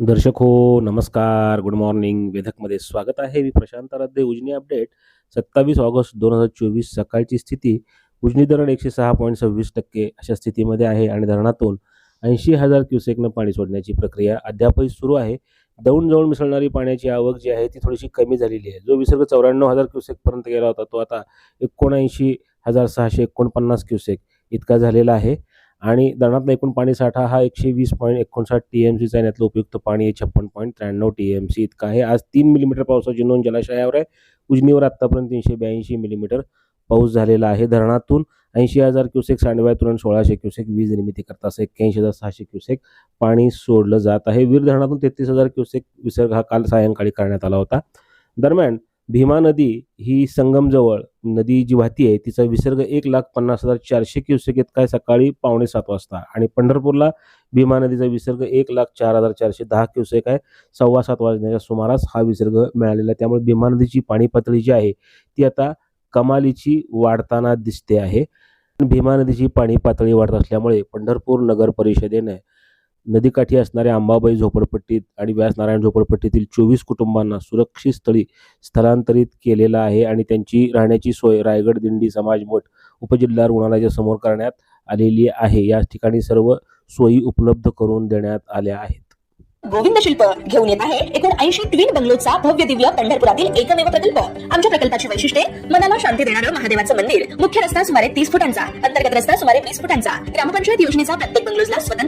दर्शक हो नमस्कार. गुड मॉर्निंग वेधकमध्ये स्वागत आहे. मी प्रशांत आराध्य उजनी अपडेट. सत्तावीस ऑगस्ट दोन हजार चोवीस सकाळची स्थिती. उजनी धरण एकशे सहा पॉईंट सव्वीस टक्के अशा स्थितीमध्ये आहे आणि धरणातून ऐंशी हजार क्युसेकनं पाणी सोडण्याची प्रक्रिया अद्यापही सुरू आहे. दौंड जवळ मिसळणारी पाण्याची आवक जी आहे ती थोडीशी कमी झालेली आहे. जो विसर्ग चौऱ्याण्णव हजार क्युसेकपर्यंत गेला होता तो आता एकोणऐंशी हजार सहाशे एकोणपन्नास क्युसेक इतका झालेला आहे. आणि धरणातला एकूण पाणी साठा हा एकशे वीस पॉईंट एकोणसाठ टी एम सीचा आहे यातलं उपयुक्त पाणी आहे छप्पन पॉईंट त्र्याण्णव टी एम सी इतकं आहे. आज तीन मिलीमीटर पावसाची नोंद जलाशयावर आहे. उजनीवर आत्तापर्यंत तीनशे ब्याऐंशी मिलीमीटर पाऊस झालेला आहे. धरणातून ऐंशी हजार क्युसेक सांडव्या तुरंत सोळाशे क्युसेक वीज निर्मिती करता असं एक्क्याऐंशी हजार सहाशे क्युसेक पाणी सोडलं जात आहे. वीर धरणातून तेहतीस हजार क्युसेक विसर्ग हा काल सायंकाळी करण्यात आला होता. दरम्यान भीमा नदी ही संगमजवळ नदी जी वाहती आहे तिचा विसर्ग एक लाख पन्नास हजार चारशे क्युसेक इतका आहे सकाळी पावणे सात वाजता. आणि पंढरपूरला भीमा नदीचा विसर्ग एक लाख चार हजार चारशे दहा क्युसेक आहे. सव्वा सात वाजण्याच्या सुमारास हा विसर्ग मिळालेला आहे. त्यामुळे भीमा नदीची पाणी पातळी जी आहे ती आता कमालीची वाढताना दिसते आहे. भीमा नदीची पाणी पातळी वाढत असल्यामुळे पंढरपूर नगर परिषदेने नदीकाठी असणाऱ्या अंबाबाई झोपडपट्टीत आणि व्यासनारायण झोपडपट्टीतील चोवीस कुटुंबांना सुरक्षित स्थळी स्थलांतरित केलेलं आहे आणि त्यांची राहण्याची सोय रायगड दिंडी समाज मठ उपजिल्हा रुग्णालयाच्या समोर करण्यात आलेली आहे. या ठिकाणी सर्व सोयी उपलब्ध करून देण्यात आल्या आहेत. गोविंद शिल्प घेऊन येत आहे एकोणऐंशी ट्विन बंगलोचा भव्य दिव्य पंढरपुरातील एकमेव प्रकल्प. आमच्या प्रकल्पाची वैशिष्ट्ये मनाला शांती देणारं महादेवाचं मंदिर. मुख्य रस्ता सुमारे तीस फुटांचा अंतर्गत रस्ता सुमारे वीस फुटांचा. ग्रामपंचायत योजनेचा प्रत्येक बंगलोजला स्वतंत्र